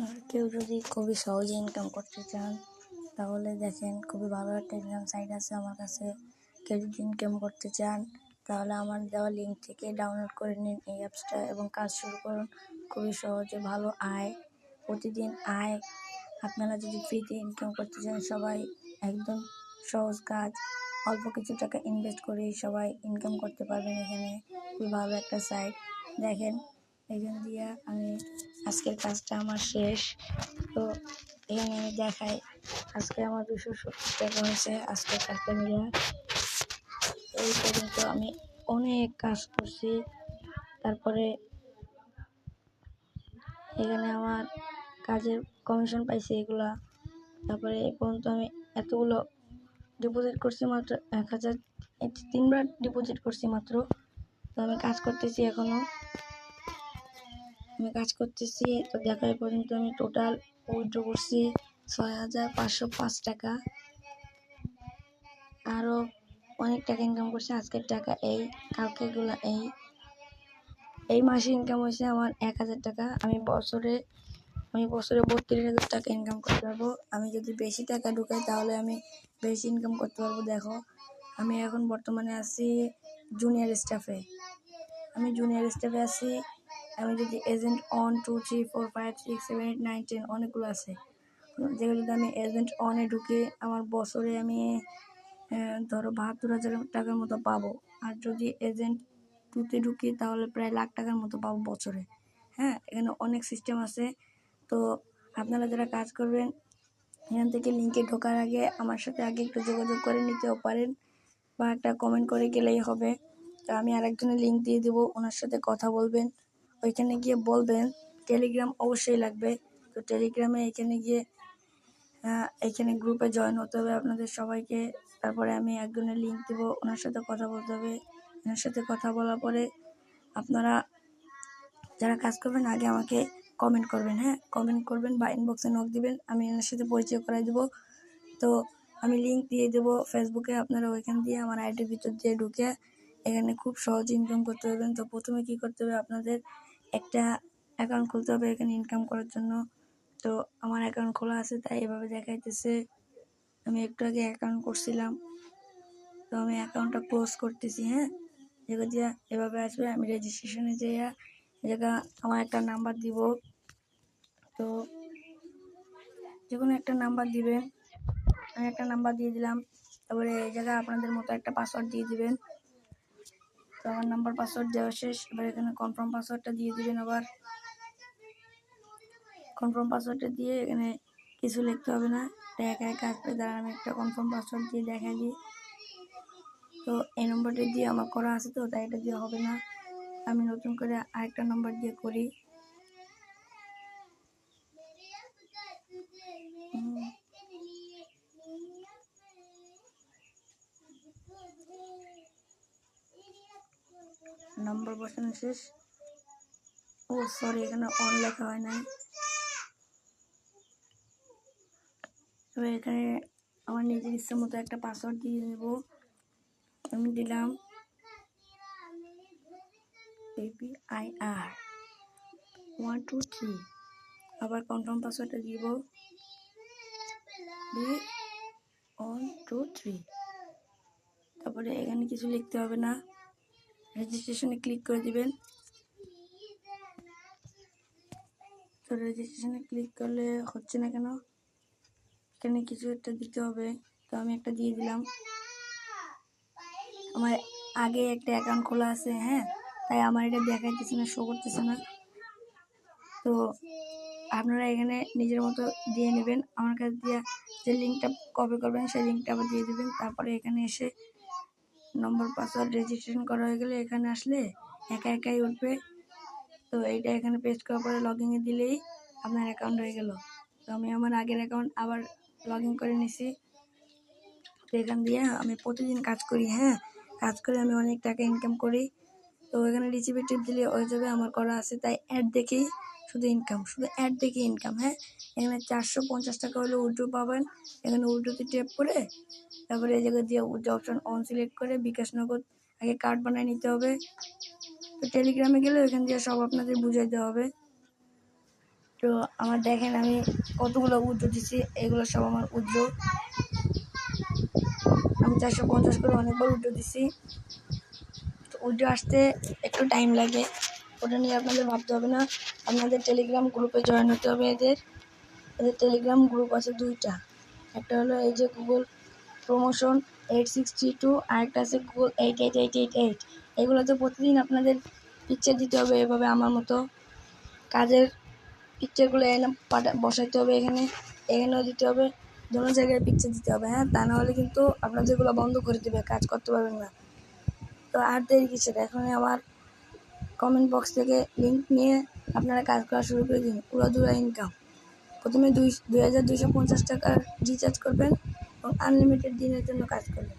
আর কেউ যদি খুবই সহজে ইনকাম করতে চান, তাহলে দেখেন খুবই ভালো একটা ইনকাম সাইট আছে আমার কাছে। কেউ যদি ইনকাম করতে চান, তাহলে আমার দেওয়া লিঙ্ক থেকে ডাউনলোড করে নিন এই অ্যাপসটা এবং কাজ শুরু করুন। খুবই সহজে, ভালো আয়, প্রতিদিন আয়। আপনারা যদি ফ্রিতে ইনকাম করতে চান, সবাই একদম সহজ কাজ। অল্প কিছু টাকা ইনভেস্ট করে সবাই ইনকাম করতে পারবেন এখানে। খুবই ভালো একটা সাইট দেখেন, এখান দিয়ে আমি আজকের কাজটা আমার শেষ। তো এখানে আমি দেখাই আজকে আমার দুশো সত্তর টাকা হয়েছে আজকের কাজটা মিলে এই পর্যন্ত আমি অনেক কাজ করছি। তারপরে এখানে আমার কাজের কমিশন পাইছি এগুলা। তারপরে এ পর্যন্ত আমি এতগুলো ডিপোজিট করছি মাত্র এক হাজার, তিনবার ডিপোজিট করছি মাত্র। তো আমি কাজ করতেছি এখনও আমি কাজ করতেছি, তো দেখা পর্যন্ত আমি টোটাল উইথড্র করছি ছয় হাজার পাঁচশো পাঁচ টাকা। আরও অনেক টাকা ইনকাম করছি, আজকের টাকা এই কালকেগুলো এই। এই মাসে ইনকাম হয়েছে আমার এক হাজার টাকা। আমি বছরে আমি বছরে বত্রিশ হাজার টাকা ইনকাম করতে পারব। আমি যদি বেশি টাকা ঢুকাই তাহলে আমি বেশি ইনকাম করতে পারব, দেখো। আমি এখন বর্তমানে আছি জুনিয়র স্টাফে আমি জুনিয়র স্টাফে আছি আমি যদি agent one, two, three, four, five, six, seven, eight, nine, ten অনেকগুলো আছে। যেগুলো যদি আমি এজেন্ট ওয়ানে ঢুকে আমার বছরে আমি ধরো বাহাত্তর হাজার টাকার মতো পাবো। আর যদি এজেন্ট টুতে ঢুকি তাহলে প্রায় লাখ টাকার মতো পাবো বছরে। হ্যাঁ এখানে অনেক সিস্টেম আছে। তো আপনারা যারা কাজ করবেন, এখান থেকে লিঙ্কে ঢোকার আগে আমার সাথে আগে একটু যোগাযোগ করে নিতেও পারেন বা একটা কমেন্ট করে গেলেই হবে। তো আমি আরেকজনের লিঙ্ক দিয়ে দেবো, ওনার সাথে কথা বলবেন। ওইখানে গিয়ে বলবেন টেলিগ্রাম অবশ্যই লাগবে। তো টেলিগ্রামে এখানে গিয়ে এখানে গ্রুপে জয়েন হতে হবে আপনাদের সবাইকে। তারপরে আমি একজনের লিঙ্ক দেবো, ওনার সাথে কথা বলতে হবে। ওনার সাথে কথা বলার পরে আপনারা যারা কাজ করবেন, আগে আমাকে কমেন্ট করবেন হ্যাঁ? কমেন্ট করবেন বা ইনবক্সে নক দিবেন, আমি ওনার সাথে পরিচয় করাই দেবো। তো আমি লিঙ্ক দিয়ে দেবো ফেসবুকে আপনারা ওইখান দিয়ে আমার আইডির ভিতর দিয়ে ঢুকে এখানে খুব সহজ ইনকাম করতে পারবেন। তো প্রথমে কি করতে হবে আপনাদের একটা অ্যাকাউন্ট খুলতে হবে, এখানে ইনকাম করার জন্য। তো আমার অ্যাকাউন্ট খোলা আছে, তাই এভাবে দেখাইতেছে। আমি একটু আগে অ্যাকাউন্ট করছিলাম। তো আমি অ্যাকাউন্টটা ক্লোজ করতেছি হ্যাঁ? এবার দিয়া এভাবে আসবে, আমি রেজিস্ট্রেশনে যাইয়া জায়গা আমার একটা নাম্বার দিব। তো যে কোনো একটা নাম্বার দিবেন, আমি একটা নাম্বার দিয়ে দিলাম। তারপরে এই জায়গায় আপনাদের মতো একটা পাসওয়ার্ড দিয়ে দিবেন। তো আমার নাম্বার পাসওয়ার্ড দেওয়া শেষ। এবার এখানে কনফার্ম পাসওয়ার্ডটা দিয়ে দিবেন আবার। কনফার্ম পাসওয়ার্ডটা দিয়ে এখানে কিছু লিখতে হবে না। একা একা আসবে। দাঁড়া আমি একটা কনফার্ম পাসওয়ার্ড দিয়ে দেখা দিই। তো এই নম্বরটা দিয়ে আমার করা আছে তো, তাই এটা দিয়ে হবে না। আমি নতুন করে আরেকটা নম্বর দিয়ে করি। নম্বর বসানো শেষ। ও সরি এখানে অন লেখা হয় নাই। এবার এখানে আমার নিজের ইচ্ছে মতো একটা পাসওয়ার্ড দিয়ে দেবো আমি দিলাম baby I R one two three আবার কনফার্ম পাসওয়ার্ডটা দিব। ওয়ান টু থ্রি তারপরে এখানে কিছু লিখতে হবে না। রেজিস্ট্রেশনে ক্লিক করে দিবেন। তো রেজিস্ট্রেশনে ক্লিক করলে হচ্ছে না কেন? এখানে কিছু একটা দিতে হবে। তো আমি একটা দিয়ে দিলাম। আমার আগে একটা অ্যাকাউন্ট খোলা আছে হ্যাঁ? তাই আমার এটা দেখাইতেছে না শো করতেছে না। তো আপনারা এখানে নিজের মতো দিয়ে নেবেন। আমার কাছে দিয়ে যে লিঙ্কটা কপি করবেন, সেই লিঙ্কটা আবার দিয়ে দেবেন। তারপরে এখানে এসে নম্বর পাসওয়ার্ড রেজিস্ট্রেশন করা হয়ে গেলে এখানে আসলে একা একাই উঠবে। তো এইটা এখানে পেস্ট করার পরে লগ ইনে দিলেই আপনার অ্যাকাউন্ট হয়ে গেল। তো আমি আমার আগের অ্যাকাউন্ট আবার লগ ইন করে নিছি। তো এখান দিয়ে আমি প্রতিদিন কাজ করি হ্যাঁ? কাজ করে আমি অনেক টাকা ইনকাম করি। তো এখানে রিসিভে টিপ দিলে হয়ে যাবে আমার করা আছে, তাই অ্যাড দেখেই শুধু ইনকাম শুধু অ্যাড দেখে ইনকাম হ্যাঁ? এখানে চারশো পঞ্চাশ টাকা হলে উইড্রো পাবেন। এখানে উইড্রোতে টেপ করে তারপরে এই জায়গায় দিয়ে উইড্রো অপশন অন সিলেক্ট করে, বিকাশ নগদ আগে কার্ড বানিয়ে নিতে হবে। তো টেলিগ্রামে গেলে ওইখান দিয়ে সব আপনাদের বুঝাই দেওয়া হবে। তো আমার দেখেন আমি কতগুলো উদ্র দিচ্ছি এগুলো সব আমার উদ্র আমি চারশো পঞ্চাশ করে অনেকবার উদ্র দিছি। তো উদ্র আসতে একটু টাইম লাগে, ওটা নিয়ে আপনাদের ভাবতে হবে না। আপনাদের টেলিগ্রাম গ্রুপে জয়েন হতে হবে এদের। এদের টেলিগ্রাম গ্রুপ আছে দুইটা। একটা হলো এই যে Google promotion eight six three two আরেকটা আছে Google eight eight eight eight eight এগুলোতে প্রতিদিন আপনাদের পিকচার দিতে হবে, এভাবে আমার মতো কাজের পিকচারগুলো এনে পাঠা, বসাইতে হবে এখানে, এখানেও দিতে হবে দোনো জায়গায় পিকচার দিতে হবে হ্যাঁ? তা নাহলে কিন্তু কিন্তু যেগুলো বন্ধ করে দেবে, কাজ করতে পারবেন না। তো আর দেরি কিসের? এখন আমার কমেন্ট বক্স থেকে লিঙ্ক নিয়ে আপনারা কাজ করা শুরু করে দিন। উড়াদুরা ইনকাম প্রথমে দুই দুই হাজার দুইশো পঞ্চাশ টাকার রিচার্জ করবেন। এবং আনলিমিটেড দিনের জন্য কাজ করবেন